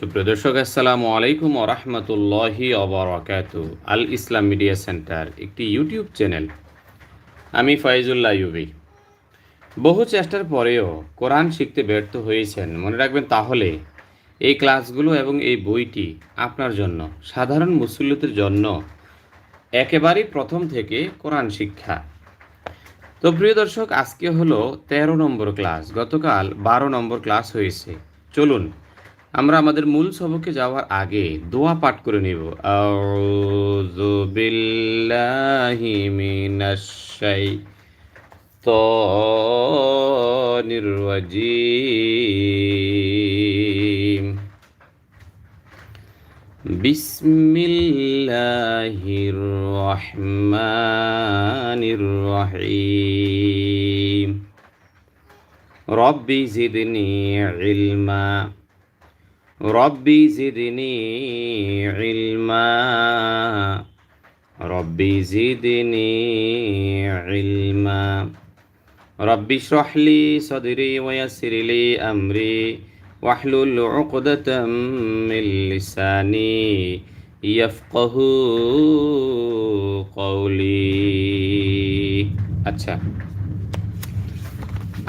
সুপ্রিয় দর্শক, আসসালামু আলাইকুম ওরহমতুল্লাহি অবরাকাত আল ইসলাম মিডিয়া সেন্টার একটি ইউটিউব চ্যানেল। আমি ফাইজুল্লাহ ইউবি। বহু চেষ্টার পরেও কোরআন শিখতে ব্যর্থ হয়েছেন। মনে রাখবেন তাহলে এই ক্লাসগুলো এবং এই বইটি আপনার জন্য, সাধারণ মুসল্লিদের জন্য একেবারেই প্রথম থেকে কোরআন শিক্ষা। তো প্রিয় দর্শক, আজকে হলো তেরো নম্বর ক্লাস। গতকাল বারো নম্বর ক্লাস হয়েছে। চলুন আমরা আমাদের মূল সবকে যাওয়ার আগে দোয়া পাঠ করে নেব। আউযু বিল্লাহি মিনাশ শাইতানির রাজিম। বিসমিল্লাহির রহমানির রহিম। রব্বি জিদনি ইলমা। ربي زدني علما ربي زدني علما ربي اشرح لي صدري ويسر لي أمري واحلل عقدة من لساني يفقه قولي আচ্ছা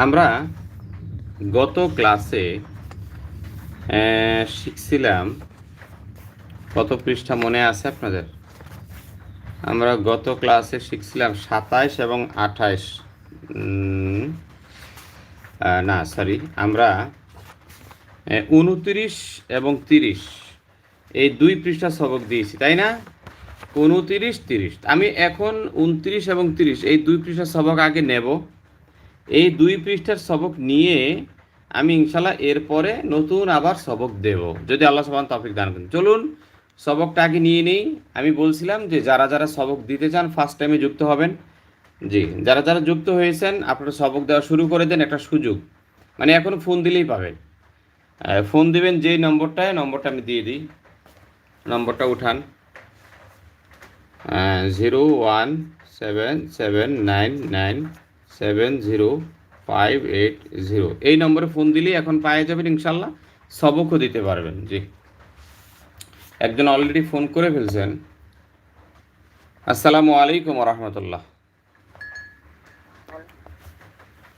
আমরা গত ক্লাসে আহ, শিখছিলাম। কত পৃষ্ঠা মনে আছে আপনাদের? আমরা গত ক্লাসে শিখছিলাম সাতাইশ এবং আঠাইশ। না সরি আমরা উনত্রিশ এবং তিরিশ। এই দুই পৃষ্ঠা সবক দিয়েছি, তাই না? উনত্রিশ, তিরিশ। আমি এখন উনত্রিশ এবং তিরিশ, এই দুই পৃষ্ঠা সবক আগে নেব। এই দুই পৃষ্ঠার সবক নিয়ে আমি ইনশাল্লাহ এরপরে নতুন আবার সবক দেব। যদি আল্লাহ সবান তফিক দান করেন। চলুন, সবকটা আগে নিয়ে নিই। আমি বলছিলাম যে যারা যারা সবক দিতে চান ফার্স্ট টাইমে যুক্ত হবেন। জি, যারা যারা যুক্ত হয়েছেন, আপনারা সবক দেওয়া শুরু করে দেন একটা সুযোগ। মানে এখন ফোন দিলেই পাবেন। ফোন দিবেন যেই নম্বরটায়, নম্বরটা আমি দিয়ে দিই। নম্বরটা উঠান। Zero one seven seven nine nine seven zero five eight zero এই নম্বরে ফোন দিলেই এখন পাওয়া যাবেন ইনশাল্লাহ। সবকও দিতে পারবেন, জি। একজন অলরেডি ফোন করে ফেলছেন। আসসালামু আলাইকুম রহমতুল্লাহ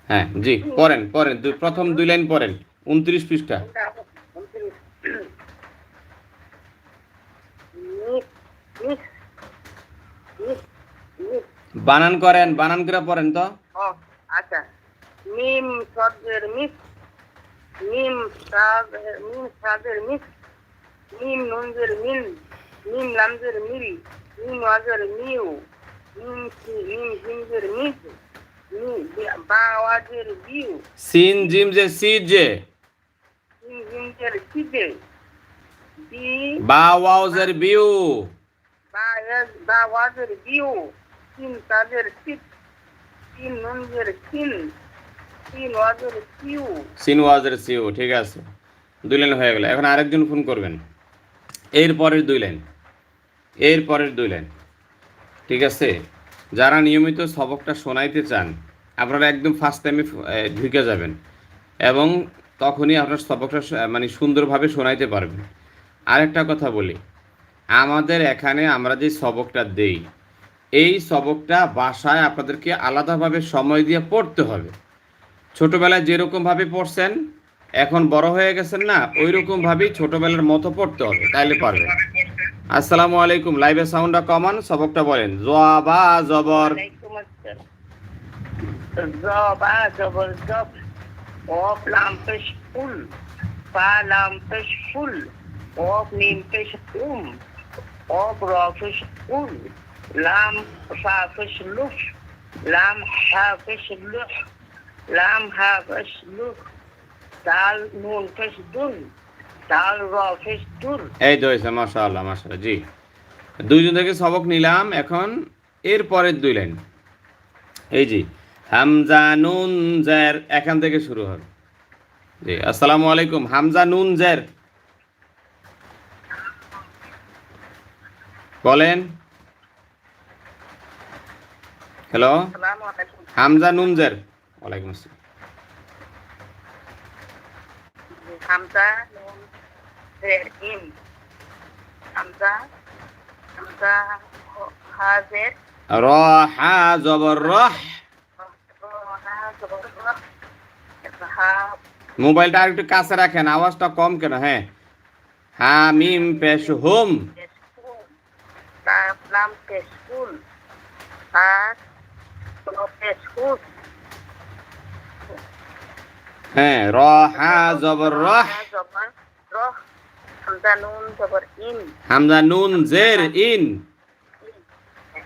হ্যাঁ জি, পড়েন পড়েন। প্রথম দুই লাইন পড়েন। উনত্রিশ পৃষ্ঠা। বানান করেন, বানান করে পড়েন তো। আচ্ছা। মিম শব্দের মিস মিম মিম সাদের মিস মিম নুনদের মিন মিম লামদের মিল মিম ওয়াজের মিউ মিম মিম জিমদের মিস মি বা ওয়াজের বিউ। সিন জিম যে সি জিমদের সিদে বি বা ওয়াউজের বিউ। বা এজ বা ওয়াজের বিউ। তিন তাদের সিট তিন নুনদের সিন। সিন ওয়াজের সিও ঠিক আছে। দুই লাইন হয়ে গেল। এখন আরেকজন ফোন করবেন। এর পরের দুই লাইন। এর পরের দুই লাইন। ঠিক আছে? যারা নিয়মিত সবকটা শোনাইতে চান, আপনারা একদম ফার্স্ট টাইমে ঢুকে যাবেন এবং তখনই আপনার সবকটা মানে সুন্দরভাবে শোনাইতে পারবেন। আরেকটা কথা বলি, আমাদের এখানে আমরা যে সবকটা দেই, এই সবকটা বাসায় আপনাদেরকে আলাদাভাবে সময় দিয়ে পড়তে হবে। ছোটবেলায় যেরকম ভাবে পড়ছেন, এখন বড় হয়ে গেছেন না ওই রকম ভাবেই ছোটবেলার মতো পড়তে হবে, তাইলে পারবে আসসালামু আলাইকুম, লাইভে সাউন্ডটা কমান, সবকটা বলেন। জবা জবর। জবা জবর, জব। অফ লাম পেশ ফুল, পা লাম পেশ ফুল, অফ মিম পেশ অফ র পেশ উল লাম ফা পেশ লুফ লাম হা পেশ লুফ। লাম হা লুফ দাল নুন পেশ দুন দাল র পেশ দুর এই তো হয়েছে মাশাআল্লাহ মাশাআল্লাহ জি। দুইজন থেকে সবক নিলাম এখন এর পরের দুই লাইন। এই জি হামজা নুন জের এখান থেকে শুরু হবে। জি আসসালামু আলাইকুম হামজা নুন জের। বলেন। হ্যালো। আসসালামু আলাইকুম। হামজা নুন জের। ওয়ালাইকুম আসসালাম। হামজা জবর রহ। মোবাইলটা আর একটু কাছে রাখেন আওয়াজটা কম কেন? হ্যাঁ। হা মিম পেশ হুম। তার নাম পেশকুল আর পেশকুল হ্যাঁ র হা জবর রহ জবর রহ হামজা নুন জবর ইন। হামজা নুন জের ইন।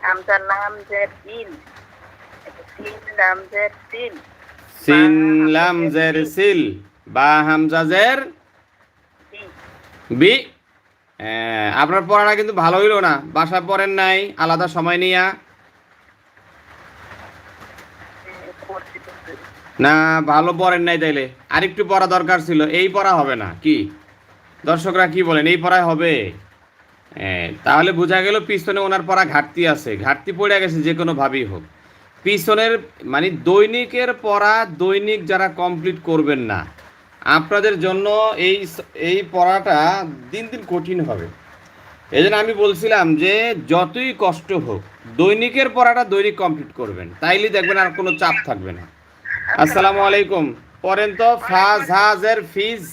হামজা লাম জের ইন। সিন লাম জের সিন সিন লাম জের সিল। বা হামজা জের বি। হ্যাঁ, আপনার পড়াটা কিন্তু ভালো হইল না। বাসায় পড়েন নাই আলাদা সময় নিয়া। না, ভালো পড়েন নাই তাইলে। আরেকটু পড়া দরকার ছিল, এই পড়া হবে না, কি? দর্শকরা কি বলেন, এই পড়ায় হবে? তাহলে বোঝা গেল পিছনে ওনার পড়া ঘাটতি আছে, ঘাটতি পড়ে গেছে যে কোনো ভাবেই হোক। পিছনের মানে দৈনিকের পড়া দৈনিক যারা কমপ্লিট করবেন না, আপনাদের জন্য এই এই পড়াটা দিন দিন কঠিন হবে। এই জন্য আমি বলছিলাম যে, যতই কষ্ট হোক, দৈনিকের পড়াটা দৈনিক কমপ্লিট করবেন, তাইলে দেখবেন আর কোনো চাপ থাকবে না। আসসালামু আলাইকুম। পড়েন তো ফাজ হাজের ফিজ।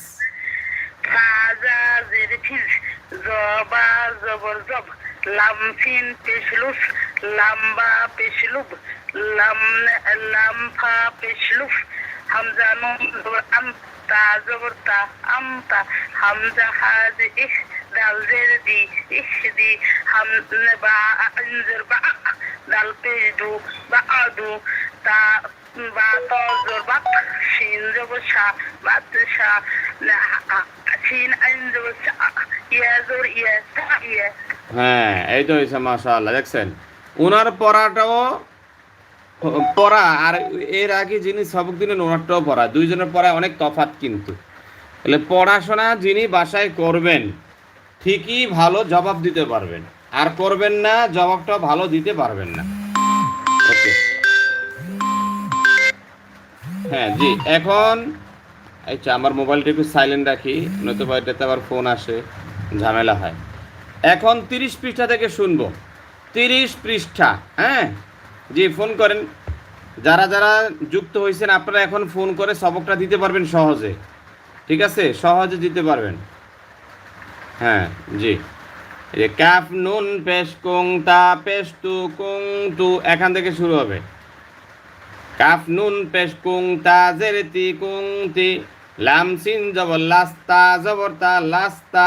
ফাজা জের ফিজ, জবা, জবর জব, লাম ফিন পেশলুস লাম্বা পেশলুব লাম লাম ফা পেশলুফ, হামজা নুন জবর আম, তা জবর তা আম, তা হামজা হাজ ইহ দাল জের দি ইহ দি, হাম বা আনজর বা দাল পেশ দু, বা আদু তা বা জবর শা ইয়া জবর ইয়া তা হ্যাঁ এই তো হয়েছে, মাশাআল্লাহ, দেখছেন? ওনার পড়াটাও, পড়া, আর এর আগে যিনি সবক দিলেন ওনারটাও পড়া। দুইজনের পড়ায় অনেক তফাৎ কিন্তু। তাহলে পড়াশোনা যিনি বাসায় করবেন, ঠিকই ভালো জবাব দিতে পারবেন। আর করবেন না জবাবটা ভালো দিতে পারবেন না। ওকে। হ্যাঁ জি। এখন আচ্ছা আমার মোবাইলটা একটু সাইলেন্ট রাখি, নতুবা এটাতে আবার ফোন আসে, ঝামেলা হয়। এখন তিরিশ পৃষ্ঠা থেকে শুনব। তিরিশ পৃষ্ঠা হ্যাঁ? জি ফোন করেন। যারা যারা যুক্ত হয়েছেন, আপনারা এখন ফোন করে সবকটা দিতে পারবেন সহজে। ঠিক আছে? সহজে দিতে পারবেন। হ্যাঁ জি। কাফ নুন পেশ কুং তা পেশ তু কুং তু, এখান থেকে শুরু হবে। কাফ নুন পেশ কুং তা তি কুং তি লাম সিন জবর লাস্তা, জবর তা লাস্তা,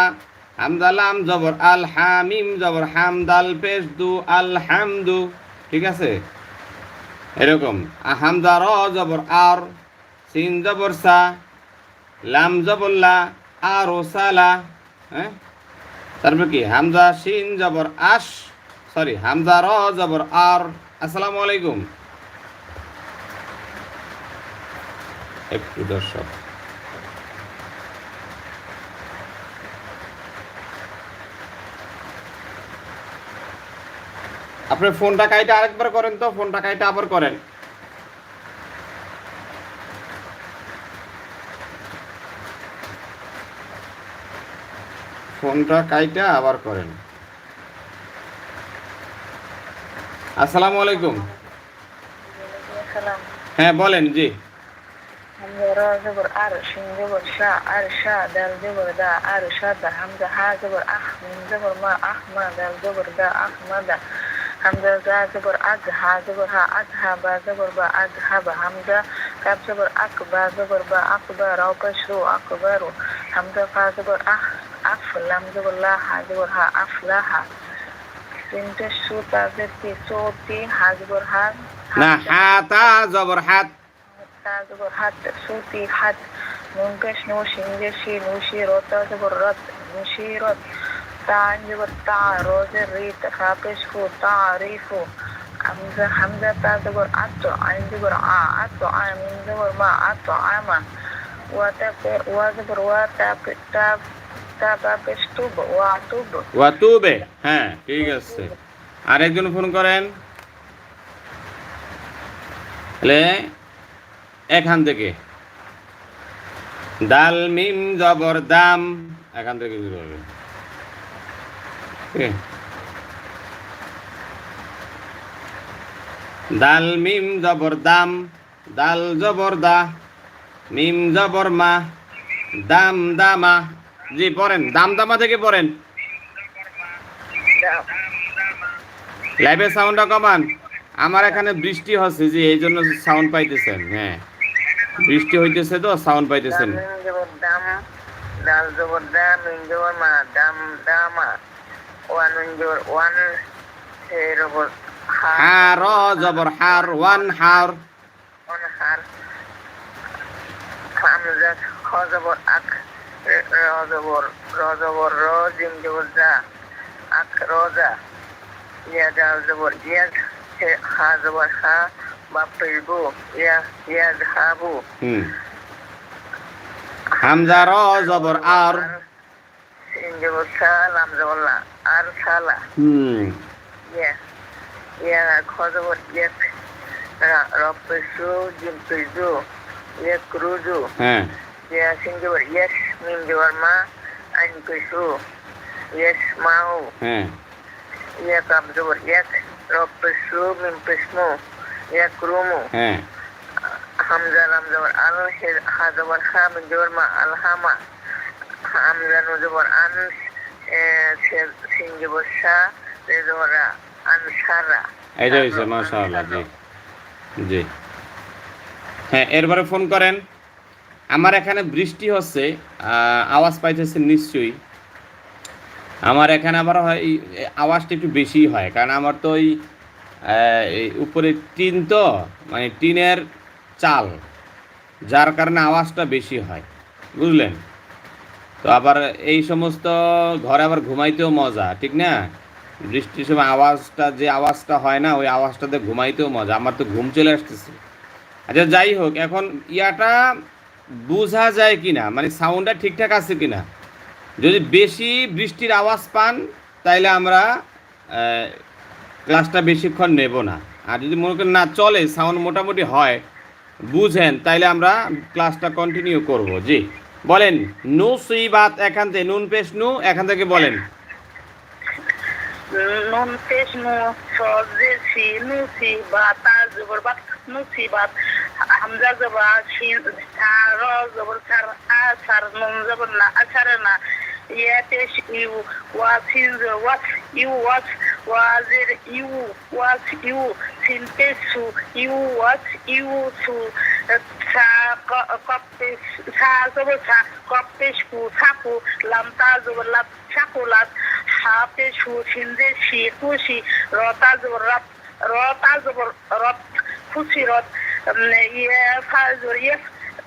হামদা লাম জবর আল হামিম, জবর হামদাল পেশ দু আল হামদু, ঠিক আছে? এরকম। হামদা র জবর আর, সিন জবর সা, লাম জবর লা, আর ও সালা হ্যাঁ? তারপর কি? হামজা শিন জবর আশ, সরি হামজা র জবর আর। আসসালামু আলাইকুম। একটু দর্শক আপনি ফোনটা কাইটা আরেকবার করেন তো ফোনটা কাইটা আবার করেন। ফোনটা কাইটা আবার করেন। আসসালামু আলাইকুম। সালাম হ্যাঁ বলেন জি। হামজা রা জবর আর শিন জবর শা আর শা দাল জবর দা আর শা দা হামজা হা জবর আহ মিম জবর মা আহ মা দাল জবর দা আহ মা দা হামজা জা জবর আগ হা জবর হা আগ হা বা জবর বা আগ হা বা হামজা কাব জবর আক বা জবর বা আক বা রাও পেশরু আকবারু হামজা ফা জবর আহ আফ লাম জবর লা হা জবর হা আফ লা হা তিনটে সু তাদের তি সো তি হা জবর হা না হাতা জবর হাত تا زبر حد صوتي حد منكش نوشي نجشي نوشي روتا زبر رد نوشي رد تعن زبر تع روز الريت خاقش فو تعريفو حمزة حمزة تا زبر عطو عين زبر ع عطو عين من زبر ما عطو عما وتبر وزبر وتاب تاب تاب بشتوب وعطوب ওয়াতুবে হ্যাঁ ঠিক আছে আরেকজন ফোন করেন তাহলে এখান থেকে। দাল মিম, জবর, দাম। এখান থেকে শুরু হবে। দাল মিম, জবর, দাম। দাল জবর, দা। মিম, জবর, মা। দাম, দামা। জি, পড়েন। দাম, দামা থেকে পড়েন। দাম লাইভের সাউন্ডটা কমান। আমার এখানে বৃষ্টি হচ্ছে যে এই জন্য সাউন্ড পাইতেছেন হ্যাঁ। বৃষ্টি হইতেছে তো সাউন্ড পাইতেছেন। হার। জবর হার ওয়ান হার। জবর আক জবর র জবর র জিম জবর জা আক রোজা ইয়া দাল জবর ইয়াদ হা জবর হা। বাপিলবু ইয়া ইয়াদ হাবু হুম। হামজা র জবর আর জবর সা জবর লা আর সালা হুম। ইয়া ইয়া খ জবর ইয়াক রা- রব পেশু জিম পেজু ইয়াক রুজু হ্যাঁ ইয়া সিন জবর ইয়াস মিম জবর মা আইন পেশু ইয়াস মাউ হ্যাঁ ইয়া কাব জবর ইয়াক রব মিম পেশমু হ্যাঁ। হয়েছে মাশাআল্লাহ জি। জি। হ্যাঁ এরপরে ফোন করেন। আমার এখানে বৃষ্টি হচ্ছে আহ, আওয়াজ পাইতেছে নিশ্চয়ই। আমার এখানে আবার হয় আওয়াজটা একটু বেশি হয় কারণ আমার তো ওই উপরে টিন তো মানে টিনের চাল, যার কারণে আওয়াজটা বেশি হয়, বুঝলেন? তো আবার এই সমস্ত ঘরে আবার ঘুমাইতেও মজা, ঠিক না? বৃষ্টির সময় আওয়াজটা, যে আওয়াজটা হয় না, ওই আওয়াজটাতে ঘুমাইতেও মজা, আমার তো ঘুম চলে আসতেছে। আচ্ছা যাই হোক, এখন ইয়াটা বোঝা যায় কি না মানে সাউন্ডটা ঠিকঠাক আছে কি না যদি বেশি বৃষ্টির আওয়াজ পান, তাইলে আমরা ক্লাসটা বেশিক্ষণ নেব না। আর যদি মনে করেন না চলে সাউন্ড মোটামুটি হয়, বুঝেন, তাইলে আমরা ক্লাসটা কন্টিনিউ করব। জি, বলেন, নু সুইবাত এখান থেকে, নুন, পেশ, নু, এখান থেকে বলেন। নুন বাত বাত না। ইয়া পেশ ইউ ওয়া সিন ওয়াস ইউ ওয়াস ওয়াজের ইউ ওয়াস ইউ সিন পেশ সু ইউ ওয়াস ইউ সু সা কপেশ সা জবর সা কপেশ কু সাকু লামতা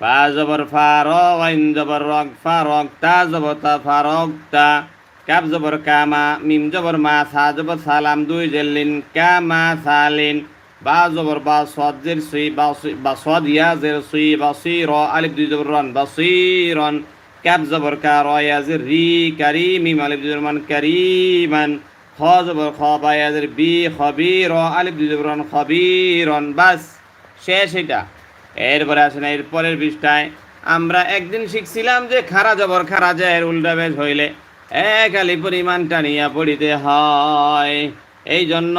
ফা জবর ফা র আইন জবর রক ফা রক তা জবর তা ফা রক তা কাপ জবর কামা মিম জবর মা সা জবর সালাম দুই জেলিন কামা সালিন বা জবর বা সদ জের সুই বা সুই বা সদ ইয়া জের সুই বা সুই র আলিফ দুই জবর রন বা সুই রন ক্যাপ জবর কা র ইয়া জের রি কারি মিম আলিফ দুই জবর মান কারিমান খ জবর খ বা ইয়া জের বি খবির আলিফ দুই জবর রন খবিরন বাস শেষ এটা এরপরে আসেন এর পরের পৃষ্ঠায়, আমরা একদিন শিখছিলাম যে খারা জবর খারা যায় উল্টা বেশ হইলে এক আলি পরিমাণ টানিয়া পড়িতে হয়। এই জন্য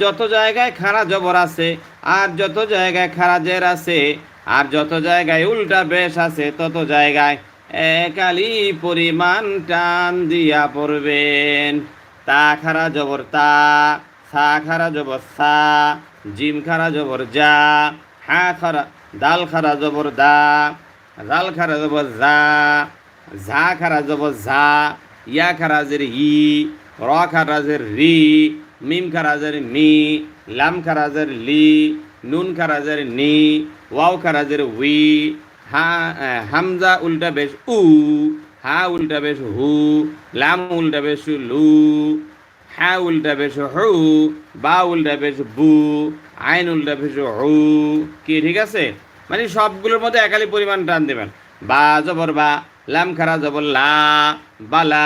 যত জায়গায় খারা জবর আছে আর যত জায়গায় খারা জের আছে আর যত জায়গায় উল্টা বেশ আছে, তত জায়গায় একালি পরিমাণ টান দিয়া পড়বেন। তা খারা জবর তা, সা খারা জবর সা, জিম খারা জবর যা, হা খারা দাল খারা জবর দা, জাল খারা জবর যা ঝা খারা জবর ঝা, ইয়া খারা জের ই র খারা জের রি মিম খারা জের মি, লাম খারা জের লি, নুন খারা জের নি, ওয়াও খারা জের উই হা হামজা উল্টা বেশ উ, হা উল্টা বেশ হু, লাম উল্টা বেশ লু, হা উল্টা বেশ হু, বা উল্টা বেশ বু আইন উল্টা কি, ঠিক আছে? মানে সবগুলোর মধ্যে একালি পরিমাণ টান দেবেন। বা, জবর, বা, লাম, খারা, জবর, লা বালা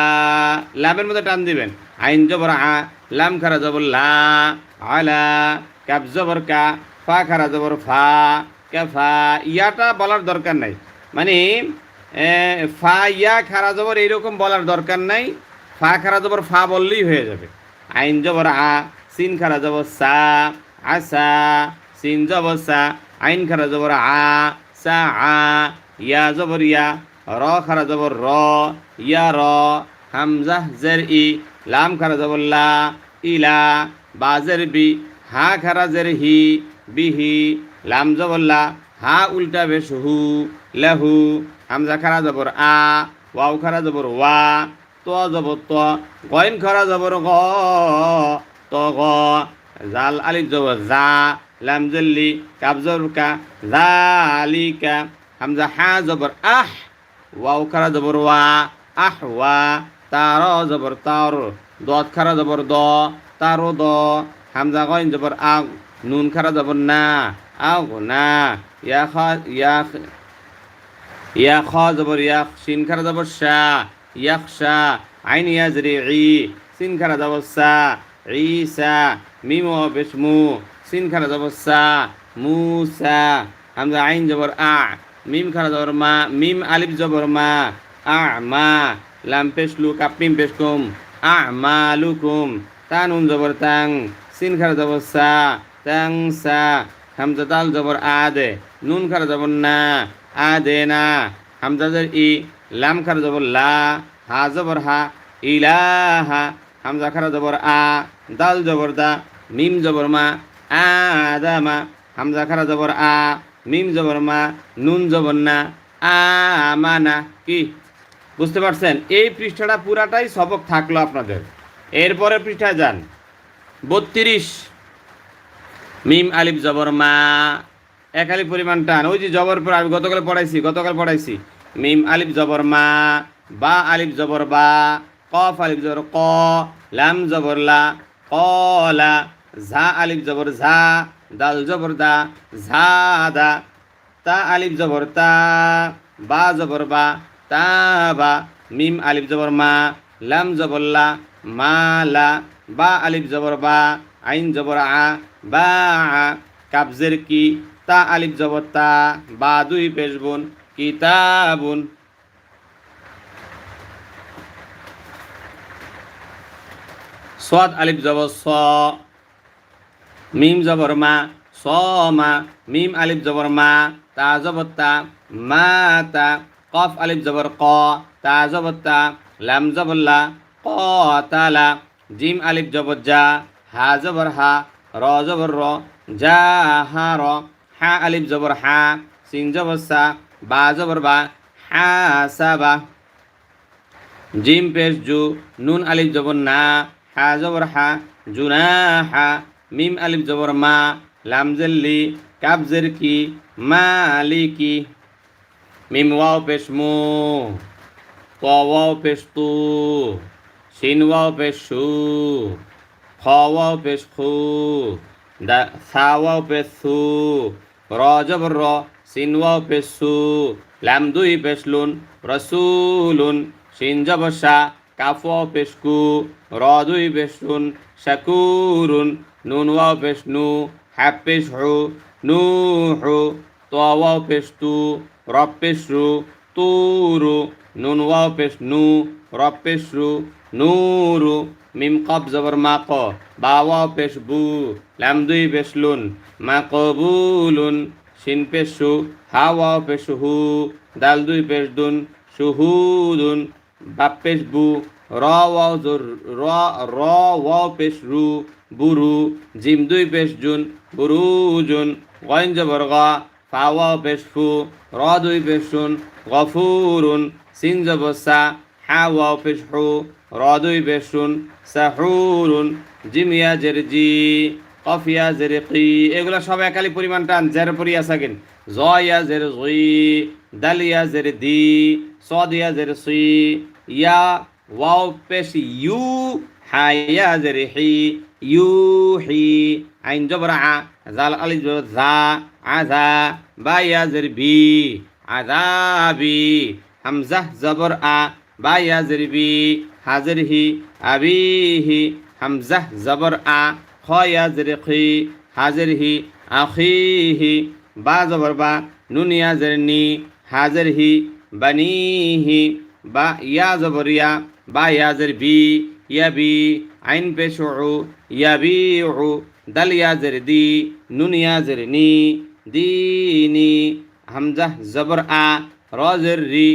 লামের মধ্যে টান দিবেন। আইন, জবর, আ, লাম, খারা, জবর, লা, আলা কাব জবর, কা, ফা, খারা, জবর, ফা কাফা ইয়াটা বলার দরকার নাই। মানে ফা, ইয়া, খারা, জবর এইরকম বলার দরকার নাই। ফা, খারা, জবর, ফা বললেই হয়ে যাবে। আইন, জবর, আ, সিন, খারা, জবর, সা আসা সিন জবর সা আইন খারা জবর আ সা আ, ইয়া জবর ইয়া র খারা জবর র ইয়া র হামজা জের ই, লাম খারা জবর লা ইলা বাজের বি হা খারা জের হি বিহি লাম জবর লা, হা উল্টা বেশ হু লাহু হামজা খারা জবর আ ওয়াও খারা জবর ওয়া ত জবর ত, গইন খারা জবর গ, ত, গ জাল আলিফ জবর জা লাম জল্লি কাব জবর কা জালিকা হামজা হা জবর আহ ওয়াও খারা জবর ওয়া আহ ওয়া তার জবর তার দত খারা জবর দ তারো দ হামজা গইন জবর আগ নুন খারা জবর না আগ না ইয়া খা ইয়া ইয়া খ জবর ইয়া শিন খারা জবর শা ইয়াখশা আইন ইয়াজরি ই সিন খারা জবর সা ঈসা, মিম ও বিসমু সিন খারা জবর সা, মুসা, হামজা আইন জবর আ মিম খারা জবর মা, মিম আলিফ জবর মা, আ, মা, লাম পেশলু কাপ মিম পেশকুম আ, মা লুকুম তানুন জবর তাং সিন খারা জবর সা, তাং সা, হামজা দাল জবর আদে নুন খারা জবর না আদে না, হামজা জের ই লাম খারা জবর লা, হা জবর হা, ইলাহা হামজা খারা জবর আ, দাল জবর দা, মিম জবর মা আদামা হামজা খারা জবর আ, মিম জবর মা, নুন জবর না আমানা কি? বুঝতে পারছেন? এই পৃষ্ঠাটা পুরাটাই সবক থাকল আপনাদের। এরপরে পৃষ্ঠায় যান। বত্রিশ। মিম, আলিফ, জবর, মা। এক আলিফ পরিমাণ টান। ওই যে জবর আমি গতকাল পড়াইছি গতকাল পড়াইছি। মিম, আলিফ, জবর, মা। বা, আলিফ, জবর, বা। কফ আলিফ জবর ক, লাম জবর লা কলা ঝা আলিফ জবর ঝা, দাল জবর দা, ঝা দা, তা আলিফ জবর তা, বা জবর বা, তা বা, মিম আলিফ জবর মা, লাম জবর লা, মা লা, বা আলিফ জবর বা, আইন জবর আ, বা আ, কাবজের কি, তা আলিফ জবর তা, বা দুই পেশবুন কিতাবুন। সাদ আলিফ জবর স, মিম জবর মা, স মা, মিম আলিফ জবর মা, তা জবর তা, মা তা, কফ আলিফ জবর ক, তা জবর তা, লাম জবর ক তালা জিম আলিফ জবর জা, হা জবর হা র জবর র জা হা র হা আলিফ জবর হা সিন জবর সা বা জবর বা, হা সা বা। জিম পেশ জু, নুন আলিফ জবর না হা জবর হা জুনা হা মিম আলিফ জবর মা, লাম জেল্লি কাব জের কি মালিকি মিম ওয়াও পেশ মু ত ওয়াও পেশ তু, শিন ওয়াও পেশ খ ওয়াও পেশ দা, সা ওয়াও পেশ র জবর র, সিন ওয়াও পেশ লাম দুই পেশ লুন, রসুলুন, শিন জবর সা কাফ ওয়াও পেশ কু দুই পেশ শুন শাকুরুন নুন ওয়াও পেশ নু হ্যাপ পেশ হু নু হু তো ওয়াও পেশ তু রব পেশ তুরু নুন ওয়াও পেশ নু রব পেশ রু মিম কব জবর মা ক বা ওয়াও পেশ বু লাম দুই পেশ লুন মা কবুলুন শিন পেশ সু হা ওয়াও পেশ হু দাল দুই পেশ দুন সুহুদুন বাপ পেশ বু র ওয়াও জোর র র ওয়াও পেশ রু বুরু জিম দুই পেশ জুন বুরু জুন গইন জবর ফা ওয়াও পেশ ফু র দুই পেশ শুন গফুরুন সিন জবর সা হা ওয়াও পেশ হু র দুই পেশ শুন সাহুরুন জিম ইয়া জের জি কফিয়া জেরে কি এগুলো সব একালি পরিমাণ টান, জের পরি আসাকেন জয়া জের জই দালিয়া জের দি সদিয়া জের সুই ইয়া ওয়াও পেশ ইউ হায়া জের হি ইউ হি আইন জবর, জাল আলি জা আজা বায়া জের বি আজাবি হামজাহ জবর আ বায়া জের বি হাজর হি আবিহি হামজাহ জবর আ খয়া জের খি হাজর আখিহি, বা জবর বা, নুনিয়া জের নি বানিহি, বা ইয়া জবর ইয়া বা ইয়া জের বি, ইয়া বি, আইন পেশ উ ইয়া বি উ, দাল ইয়া জের দি নুনিয়া জের নি দিনি হামজাহ জবর আ রজের রি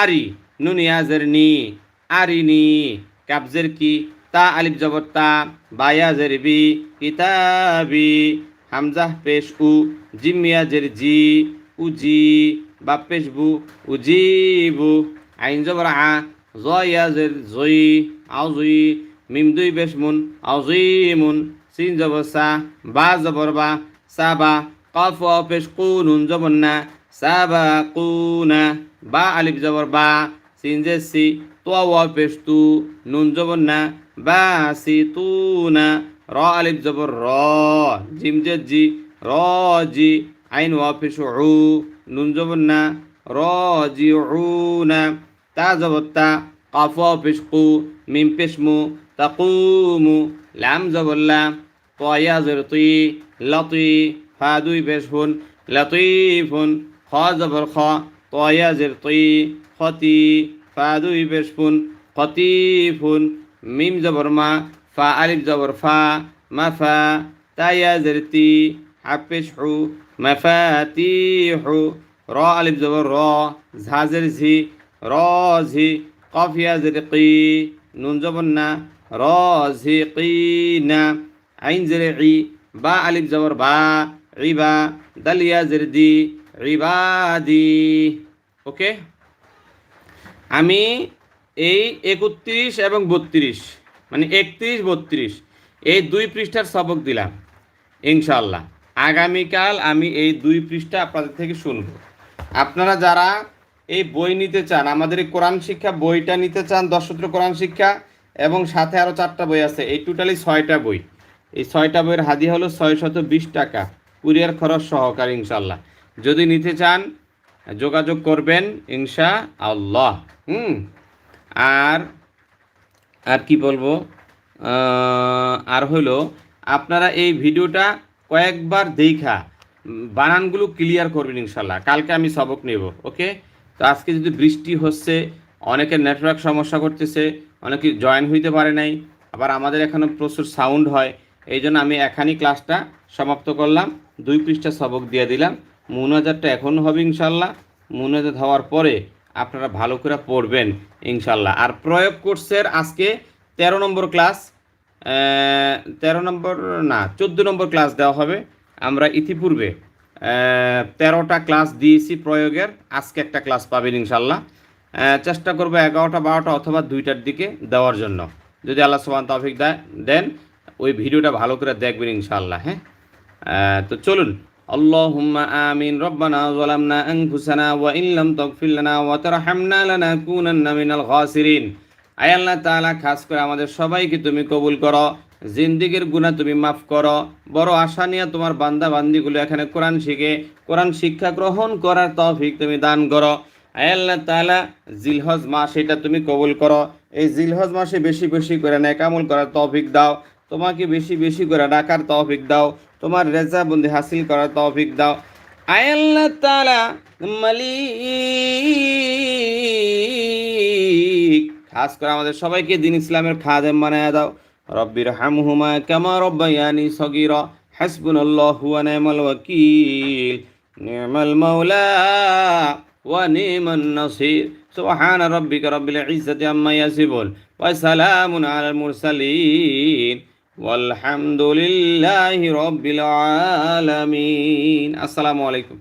আরি নুনিয়া জের নি আরিনি কাবজের কি, তা আলিফ জবর তা বায়া জের বি কিতাবি হামজাহ পেশ উ জিমিয়া জের জি উজি বা পেশ বু উজিবু আইন জবর আ জয়া জের জই আউজুই মিম দুই পেশ মুন আউজিমুন সিন জবর সা, বা জবর বা, সা বা, কফ পেশ কু নুন জবর না সাবা কুনা বা আলিফ জবর বা, সিন জে সি, তো পেশ তু নুন জবর না, বা সি তু না, র আলিফ জবর র, জিম জে জি, র জি, আইন ওয়াও পেশ উ, নুন জবর না, র জি উ না। তা জবর তা কাফ ওয়াও পেশ কু মিম পেশ মু তাকুমু, লাম জবর লা তয়া জের লতুই, ফা দুই পেশ হুন খ জবর খ তয়া জের খতি, ফা দুই পেশ খতিফুন, মিম জবর মা, ফা আলিফ জবর ফা, মা ফা, তায়া জের তি হাফেশ মাফাতিহু, র আলিফ জবর র ঝাজের ঝি র কফিয়া জের কি নুন জবর না র ঝি কি না আইন জের ই বা আলিফ জবর বা, রিবা দালিয়া জের দি রিবাদি। ওকে? আমি এই একত্রিশ এবং বত্রিশ মানে একত্রিশ, বত্রিশ, এই দুই পৃষ্ঠার সবক দিলাম ইনশাল্লাহ আগামীকাল আমি এই দুই পৃষ্ঠা আপনাদের থেকে শুনব। আপনারা যারা এই বই নিতে চান, আমাদের এই কোরআন শিক্ষা বইটা নিতে চান দশসূত্র কোরআন শিক্ষা এবং সাথে আরও চারটা বই আছে। এই টোটালি ছয়টা বই। এই ছয়টা বইয়ের হাদি হলো ছয়শত বিশ টাকা, কুরিয়ার খরচ সহকারে ইনশাল্লাহ যদি নিতে চান, যোগাযোগ করবেন ইনশা আল্লাহ হুম? আর আর কি বলব? আর হলো, আপনারা এই ভিডিওটা কয়েকবার দেখা বানানগুলো ক্লিয়ার করবেন ইনশাল্লাহ কালকে আমি সবক নেব, ওকে? তো আজকে যদি বৃষ্টি হচ্ছে, অনেকের নেটওয়ার্ক সমস্যা করতেছে, অনেকে জয়েন হইতে পারে নাই, আবার আমাদের এখানে প্রচুর সাউন্ড হয়, এই জন্য আমি এখানই ক্লাসটা সমাপ্ত করলাম। দুই পৃষ্ঠা সবক দিয়ে দিলাম। মুনাজারটা এখন হবে ইনশাল্লাহ। মুনাজাত হওয়ার পরে আপনারা ভালো করে পড়বেন ইনশাল্লাহ। আর প্রয়োগ কোর্সের আজকে তেরো নম্বর ক্লাস তেরো নম্বর না, চোদ্দ নম্বর ক্লাস দেওয়া হবে। আমরা ইতিপূর্বে তেরোটা ক্লাস দিয়েছি প্রয়োগের আজকে একটা ক্লাস পাবেন ইনশাল্লাহ আহ, চেষ্টা করবো এগারোটা বারোটা অথবা দুইটার দিকে দেওয়ার জন্য যদি আল্লাহ সোহান তৌফিক দেয় দেন ওই ভিডিওটা ভালো করে দেখবেন ইনশাল্লাহ হ্যাঁ আহ, তো চলুন اللهم آمين ربنا ظلمنا أنفسنا وإن لم تغفر لنا وترحمنا لنكونن من الخاسرين আয় আল্লাহ তাআলা খাস করে আমাদের সবাইকে তুমি কবুল করো জিন্দিগির গুনাহ তুমি মাফ করো। বড় আশা নিয়ে তোমার বান্দা বান্দিগুলো এখানে কোরআন শিখে, কোরআন শিক্ষা গ্রহণ করার তৌফিক তুমি দান করো। আল্লাহ তাআলা জিলহজ মাস এটা তুমি কবুল করো। এই জিলহজ মাসে বেশি বেশি করে নেকামল করার তৌফিক দাও। তোমাকে বেশি বেশি করে ডাকার তৌফিক দাও। তোমার রেজা বন্দি হাসিল করার তৌফিক দাও। আল্লাহ তাআলা মালিক। খাস করে আমাদের সবাইকে দিন ইসলামের খাদেম বানায় দাও। রব্বির হামহুমা কামা রব্বায়ানি সগিরা, হাসবুনাল্লাহু ওয়া নি'মাল ওয়াকিল। নি'মাল মাওলা ওয়া নি'মান নাসির। সুবহান রাব্বিকা রব্বিল ইজ্জাতি আম্মা ইয়াসিফুন ওয়া সালামুন আলাল মুরসালিন। ওয়ালহামদুলিল্লাহি রব্বিল আলামিন। আসসালামু আলাইকুম।